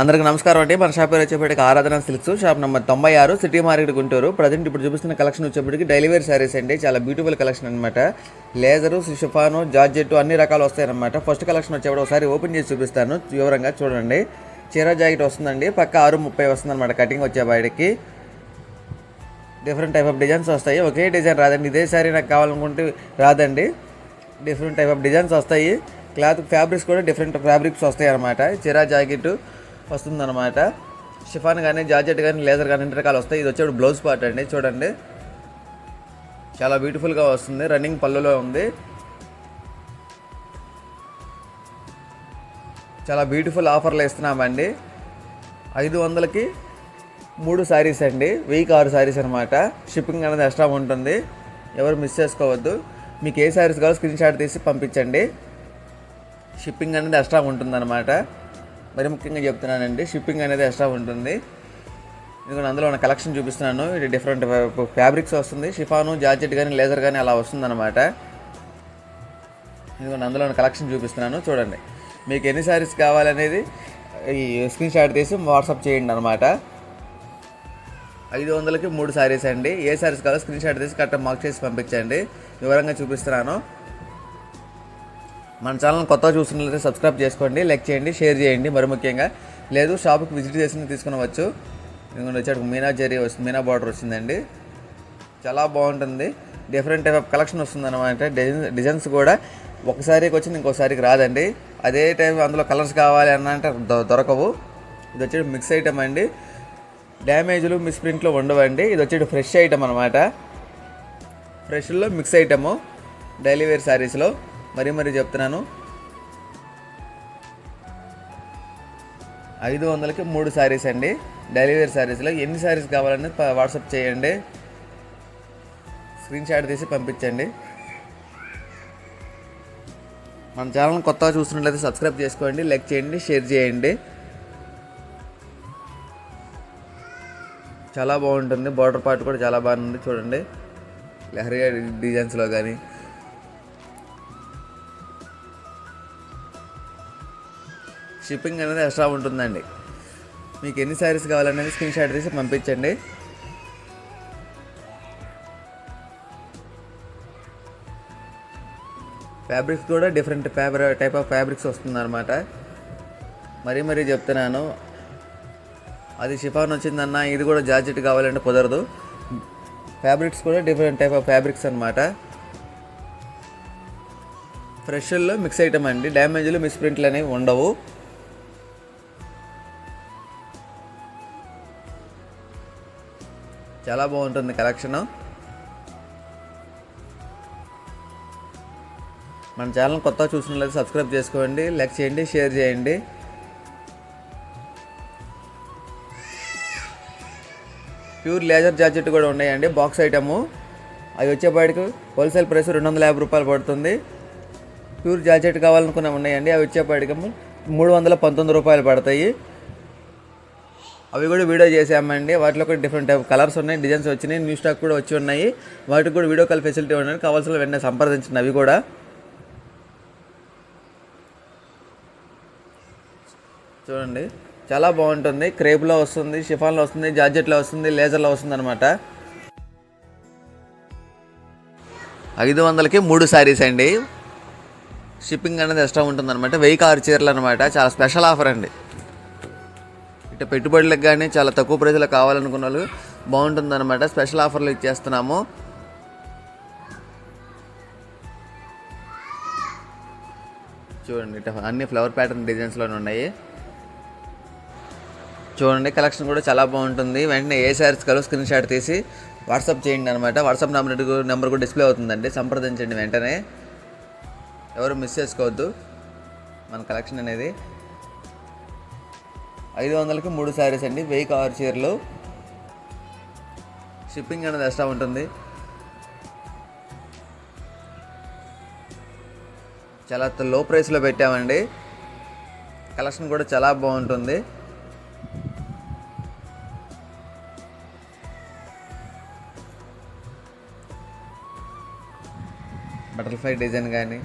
అందరికి నమస్కారం అండి. మన షాప్ పేరు వచ్చేప్పటికి ఆరాధన సిల్క్స్. షాప్ నెంబర్ తొంభై ఆరు సిటీ మార్కెట్ గుంటూరు. ప్రజెంట్ ఇప్పుడు చూపిస్తున్న కలెక్షన్ వచ్చేప్పటికి డైలీ వేర్ శారీస్ అండి. చాలా బ్యూటిఫుల్ కలెక్షన్ అనమాట లేజరు షిఫాను జార్జెట్ అన్ని రకాలు వస్తాయన్నమాట. ఫస్ట్ కలెక్షన్ వచ్చేప్పుడు ఒకసారి ఓపెన్ చేసి చూపిస్తాను. వివరంగా చూడండి. చీర జాకెట్ వస్తుందండి. పక్క ఆరు ముప్పై వస్తుంది అనమాట కటింగ్ వచ్చే బయటకి. డిఫరెంట్ టైప్ ఆఫ్ డిజైన్స్ వస్తాయి. ఒకే డిజైన్ రాదండి. ఇదే సారీ నాకు కావాలనుకుంటే రాదండి. డిఫరెంట్ టైప్ ఆఫ్ డిజైన్స్ వస్తాయి. క్లాత్ ఫ్యాబ్రిక్స్ కూడా డిఫరెంట్ ఫ్యాబ్రిక్స్ వస్తాయి అనమాట చిరా జాకెట్ వస్తుందన్నమాట. షిఫాన్ కానీ జార్జెట్ కానీ లేజర్ కానీ అన్ని రకాలు వస్తాయి. ఇది వచ్చేప్పుడు బ్లౌజ్ పార్ట్ అండి చూడండి. చాలా బ్యూటిఫుల్గా వస్తుంది రన్నింగ్ పళ్ళులో ఉంది. చాలా బ్యూటిఫుల్ ఆఫర్లు ఇస్తున్నామండి ఐదు వందలకి మూడు శారీస్ అండి వెయ్యికి ఆరు శారీస్ అనమాట షిప్పింగ్ అనేది ఎక్స్ట్రా ఉంటుంది. ఎవరు మిస్ చేసుకోవద్దు. మీకు ఏ శారీస్ కావాలో స్క్రీన్ షాట్ తీసి పంపించండి. షిప్పింగ్ అనేది ఎక్స్ట్రా ఉంటుందన్నమాట. మరి ముఖ్యంగా చెప్తున్నానండి షిప్పింగ్ అనేది ఎక్స్ట్రా ఉంటుంది. ఎందుకంటే అందులో ఉన్న కలెక్షన్ చూపిస్తున్నాను ఇది డిఫరెంట్ ఫ్యాబ్రిక్స్ వస్తుంది షిఫాను జార్జెట్ కానీ లేజర్ కానీ అలా వస్తుందన్నమాట. ఎందుకంటే అందులో ఉన్న కలెక్షన్ చూపిస్తున్నాను చూడండి. మీకు ఎన్ని శారీస్ కావాలనేది ఈ స్క్రీన్ షాట్ తీసి వాట్సాప్ చేయండి అనమాట ఐదు వందలకి మూడు శారీస్ అండి. ఏ శారీస్ కావాలో స్క్రీన్ షాట్ తీసి కరెక్ట్ మార్క్ చేసి పంపించండి. వివరంగా చూపిస్తున్నాను. మన ఛానల్ కొత్తగా చూస్తున్నట్లయితే సబ్స్క్రైబ్ చేసుకోండి లైక్ చేయండి షేర్ చేయండి మరి ముఖ్యంగా లేదు షాప్కి విజిట్ చేసి తీసుకునవచ్చు. ఎందుకంటే వచ్చాడు మీనా జరీ వస్తుంది మీనా బార్డర్ వచ్చిందండి. చాలా బాగుంటుంది. డిఫరెంట్ టైప్ ఆఫ్ కలెక్షన్ వస్తుంది అనమాట డిజైన్స్ డిజైన్స్ కూడా ఒకసారికి వచ్చి ఇంకోసారికి రాదండి. అదే టైం అందులో కలర్స్ కావాలి అన్న అంటే దొరకవు. ఇది వచ్చేది మిక్స్ ఐటమ్ అండి. డ్యామేజ్లు మిస్ప్రింట్లు ఉండవండి. ఇది వచ్చేది ఫ్రెష్ ఐటమ్ అనమాట ఫ్రెష్లో మిక్స్ ఐటము డైలీ వేర్ శారీస్లో మరీ మరీ చెప్తున్నాను. ఐదు వందలకి మూడు శారీస్ అండి. డైలీ వేర్ శారీస్లో ఎన్ని శారీస్ కావాలని వాట్సాప్ చేయండి. స్క్రీన్ షాట్ తీసి పంపించండి. మన ఛానల్ కొత్తగా చూస్తున్నట్లయితే సబ్స్క్రైబ్ చేసుకోండి లైక్ చేయండి షేర్ చేయండి. చాలా బాగుంటుంది. బార్డర్ పార్ట్ కూడా చాలా బాగుంది. చూడండి. లహరి డిజైన్స్లో కానీ షిప్పింగ్ అనేది ఎక్స్ట్రా ఉంటుందండి. మీకు ఎన్ని శారీస్ కావాలనేది స్క్రీన్ షాట్ తీసి పంపించండి. ఫ్యాబ్రిక్స్ కూడా డిఫరెంట్ ఫ్యాబ్రి టైప్ ఆఫ్ ఫ్యాబ్రిక్స్ వస్తుందన్నమాట. మరీ మరీ చెప్తున్నాను. అది షిఫాన్ వచ్చిందన్న ఇది కూడా జార్జెట్ కావాలంటే కుదరదు. ఫ్యాబ్రిక్స్ కూడా డిఫరెంట్ టైప్ ఆఫ్ ఫ్యాబ్రిక్స్ అనమాట ఫ్రెష్ల్లో మిక్స్ ఐటమ్ అండి. డ్యామేజ్లు మిస్ ప్రింట్లు అనేవి ఉండవు. చాలా బాగుంటుంది కలెక్షన్. మన ఛానల్ కొత్తగా చూసినట్లయితే సబ్స్క్రైబ్ చేసుకోండి లైక్ చేయండి షేర్ చేయండి. ప్యూర్ లేజర్ జాకెట్ కూడా ఉన్నాయండి బాక్స్ ఐటము అవి వచ్చేపాటికి హోల్సేల్ ప్రైస్ రెండు వందల యాభై రూపాయలు పడుతుంది. ప్యూర్ జాకెట్ కావాలనుకున్న ఉన్నాయండి అవి వచ్చేపాటికి మూడు వందల పంతొమ్మిది రూపాయలు పడతాయి. అవి కూడా వీడియో చేసామండి. వాటిలో కూడా డిఫరెంట్ టైప్ కలర్స్ ఉన్నాయి డిజైన్స్ వచ్చినాయి న్యూ స్టాక్ కూడా వచ్చి ఉన్నాయి. వాటికి కూడా వీడియో కాల్ ఫెసిలిటీ ఉన్నాయి కావాల్సిన వెంటనే సంప్రదించండి అవి కూడా. చూడండి చాలా బాగుంటుంది. క్రేప్లో వస్తుంది షిఫాన్లో వస్తుంది జార్జెట్లో వస్తుంది లేజర్లో వస్తుంది అనమాట ఐదు వందలకి మూడు శారీస్ అండి. షిప్పింగ్ అనేది ఎక్స్ట్రా ఉంటుంది అనమాట వెయ్యి ఆరు చీరలు అనమాట చాలా స్పెషల్ ఆఫర్ అండి. ఇటు పెట్టుబడులకు కానీ చాలా తక్కువ ప్రైజ్లో కావాలనుకున్న వాళ్ళు బాగుంటుంది అనమాట స్పెషల్ ఆఫర్లు ఇచ్చేస్తున్నాము. చూడండి అన్ని ఫ్లవర్ ప్యాటర్న్ డిజైన్స్లోనే ఉన్నాయి. చూడండి కలెక్షన్ కూడా చాలా బాగుంటుంది. వెంటనే ఏ శారీస్ కలర్ స్క్రీన్ షాట్ తీసి వాట్సాప్ చేయండి అనమాట వాట్సాప్ నెంబర్ నెంబర్ కూడా డిస్ప్లే అవుతుందండి. సంప్రదించండి వెంటనే. ఎవరు మిస్ చేసుకోవద్దు. మన కలెక్షన్ అనేది ఐదు వందలకి మూడు శారీస్ అండి. వెయ్యికి ఆరు చీరలు. షిప్పింగ్ అనేది ఎక్స్ట్రా ఉంటుంది. చాలా లో ప్రైస్లో పెట్టామండి. కలెక్షన్ కూడా చాలా బాగుంటుంది. బటర్ఫ్లై డిజైన్ కానీ.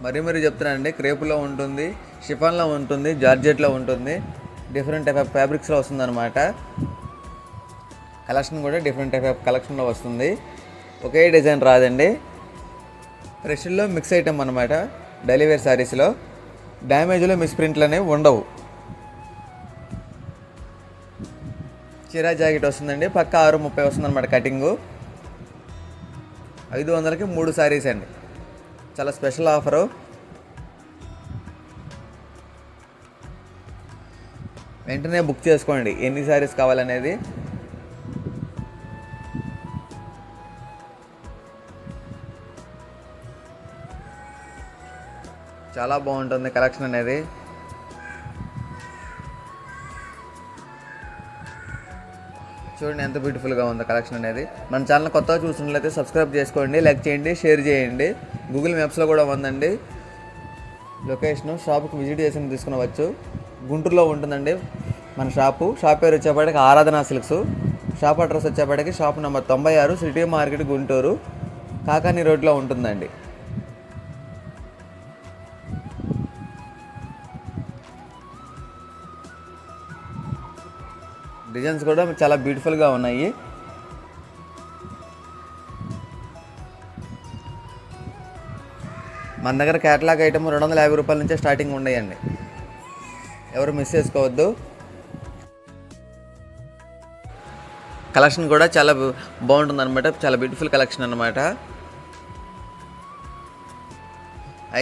మరీ మరీ చెప్తున్నానండి. క్రేపులో ఉంటుంది షిఫాన్లో ఉంటుంది జార్జెట్లో ఉంటుంది. డిఫరెంట్ టైప్ ఆఫ్ ఫ్యాబ్రిక్స్లో వస్తుందన్నమాట. కలెక్షన్ కూడా డిఫరెంట్ టైప్ ఆఫ్ కలెక్షన్లో వస్తుంది. ఒకే డిజైన్ రాదండి. ఫ్రెష్లో మిక్స్ ఐటమ్ అనమాట డైలీ వేర్ శారీస్లో డ్యామేజ్లో మిస్ప్రింట్లు అనేవి ఉండవు. చీరా జాకెట్ వస్తుందండి. పక్క ఆరు ముప్పై వస్తుంది అనమాట కటింగు ఐదు వందలకి మూడు శారీస్ అండి. చాలా స్పెషల్ ఆఫరు వెంటనే బుక్ చేసుకోండి. ఎన్ని శారీస్ కావాలనేది. చాలా బాగుంటుంది కలెక్షన్ అనేది. చూడండి ఎంత బ్యూటిఫుల్గా ఉందో కలెక్షన్ అనేది. మన ఛానల్ కొత్తగా చూసినట్లయితే సబ్స్క్రైబ్ చేసుకోండి లైక్ చేయండి షేర్ చేయండి. గూగుల్ మ్యాప్స్లో కూడా ఉందండి. లొకేషన్ షాప్కి విజిట్ చేసి తీసుకునవచ్చు గుంటూరులో ఉంటుందండి మన షాపు. షాప్ పేరు వచ్చేప్పటికి ఆరాధన సిల్క్స్. షాప్ అడ్రస్ వచ్చేప్పటికి షాప్ నెంబర్ తొంభై ఆరు సిటీ మార్కెట్ గుంటూరు కాకాని రోడ్లో ఉంటుందండి. డిజైన్స్ కూడా చాలా బ్యూటిఫుల్గా ఉన్నాయి. మన దగ్గర కేటలాగ్ ఐటమ్ రెండు వందల యాభై రూపాయల నుంచే స్టార్టింగ్ ఉన్నాయండి. ఎవరు మిస్ చేసుకోవద్దు. కలెక్షన్ కూడా చాలా బాగుంటుంది అనమాట చాలా బ్యూటిఫుల్ కలెక్షన్ అనమాట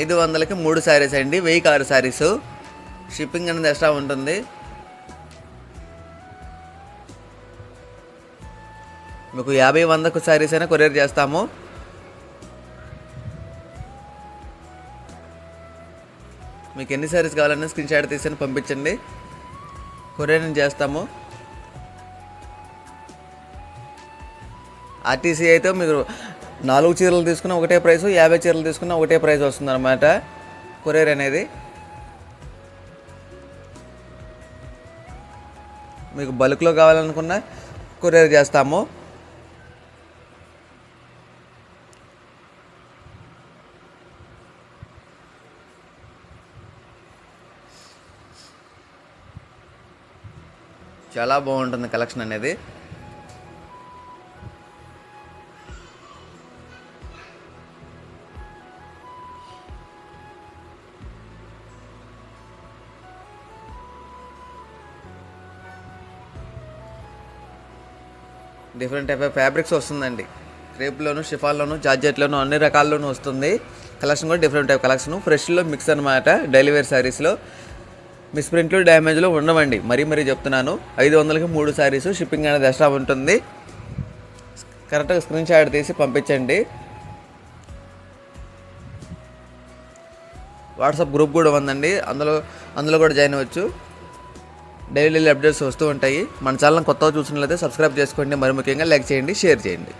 ఐదు వందలకి మూడు శారీస్ అండి. వెయ్యికి ఆరు శారీస్ షిప్పింగ్ అనేది ఎక్స్ట్రా ఉంటుంది. మీకు యాభై వందకు శారీస్ అయినా కొరియర్ చేస్తాము. మీకు ఎన్ని శారీస్ కావాలన్నా స్క్రీన్ షాట్ తీసి పంపించండి. కొరియర్ చేస్తాము. ఆర్టీసీ అయితే మీరు నాలుగు చీరలు తీసుకున్న ఒకటే ప్రైస్ యాభై చీరలు తీసుకున్న ఒకటే ప్రైస్ వస్తుంది అనమాట కొరియర్ అనేది. మీకు బల్క్లో కావాలనుకున్న కొరియర్ చేస్తాము. చాలా బాగుంటుంది కలెక్షన్ అనేది. డిఫరెంట్ టైప్ ఆఫ్ ఫ్యాబ్రిక్స్ వస్తుందండి. క్రేప్లోను షిఫాల్లోను జార్జెట్లోను అన్ని రకాల్లోనూ వస్తుంది. కలెక్షన్ కూడా డిఫరెంట్ టైప్ కలెక్షన్ ఫ్రెష్లో మిక్స్ అనమాట డెలివరీ సారీస్లో మీ స్ప్రింట్లు డ్యామేజ్లు ఉండవండి. మరీ మరీ చెప్తున్నాను. ఐదు వందలకి మూడు శారీస్ షిప్పింగ్ అనేది ఎక్స్ట్రా ఉంటుంది. కరెక్ట్గా స్క్రీన్ షాట్ తీసి పంపించండి. వాట్సాప్ గ్రూప్ కూడా ఉందండి. అందులో అందులో కూడా జాయిన్ అవ్వచ్చు. డైలీ అప్డేట్స్ వస్తూ ఉంటాయి. మన ఛానల్ కొత్తగా చూసినట్లయితే సబ్స్క్రైబ్ చేసుకోండి. మరి ముఖ్యంగా లైక్ చేయండి షేర్ చేయండి.